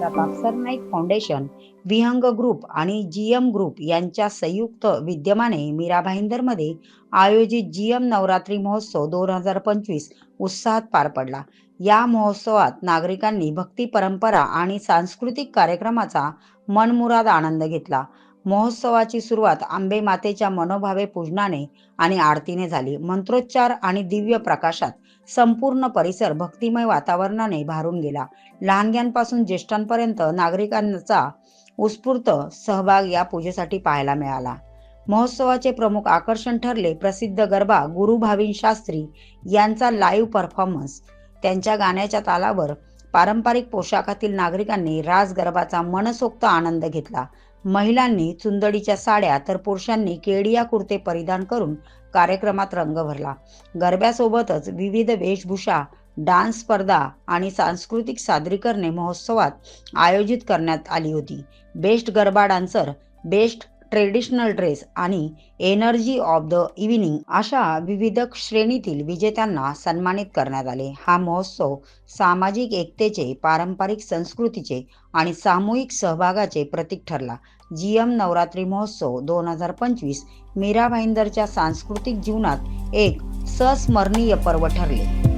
Pratap Sarnaik foundation Vihang group आणि GM group यांच्या संयुक्त विद्यमाने मीरा भाईंदरमध्ये आयोजित जीएम नवरात्री महोत्सव दोन हजार पंचवीस उत्साहात पार पडला. या महोत्सवात नागरिकांनी भक्ती परंपरा आणि सांस्कृतिक कार्यक्रमाचा मनमुराद आनंद घेतला. महोत्सवाची सुरुवात आंबे मातेच्या मनोभावे पूजनाने आणि आरतीने झाली. मंत्रोच्चार आणि दिव्य प्रकाशात संपूर्ण परिसर भक्तिमय वातावरणाने भारून गेला. लहानग्यांपासून ज्येष्ठांपर्यंत नागरिकांचा उत्स्फूर्त सहभाग या पूजेसाठी पाहायला मिळाला. महोत्सवाचे प्रमुख आकर्षण ठरले प्रसिद्ध गरबा गुरु भाविन शास्त्री यांचा लाईव्ह परफॉर्मन्स त्यांच्या गाण्याच्या तालावर पारंपरिक पोशाखातील नागरिकांनी रास गरबाचा मनसोक्त आनंद घेतला. महिलांनी चुंदडीच्या साड्या तर पुरुषांनी केडिया कुर्ते परिधान करून कार्यक्रमात रंग भरला. गरब्यासोबतच विविध वेशभूषा डान्स स्पर्धा आणि सांस्कृतिक सादरीकरणे महोत्सवात आयोजित करण्यात आली होती. Best garba dancer best traditional dress आणि एनर्जी ऑफ द इव्हिनिंग अशा विविध श्रेणीतील विजेत्यांना सन्मानित करण्यात आले. हा महोत्सव सामाजिक एकतेचे पारंपरिक संस्कृतीचे आणि सामूहिक सहभागाचे प्रतीक ठरला. जी एम नवरात्री महोत्सव दोन हजार पंचवीस मीरा भाईंदरच्या सांस्कृतिक जीवनात एक संस्मरणीय पर्व ठरले.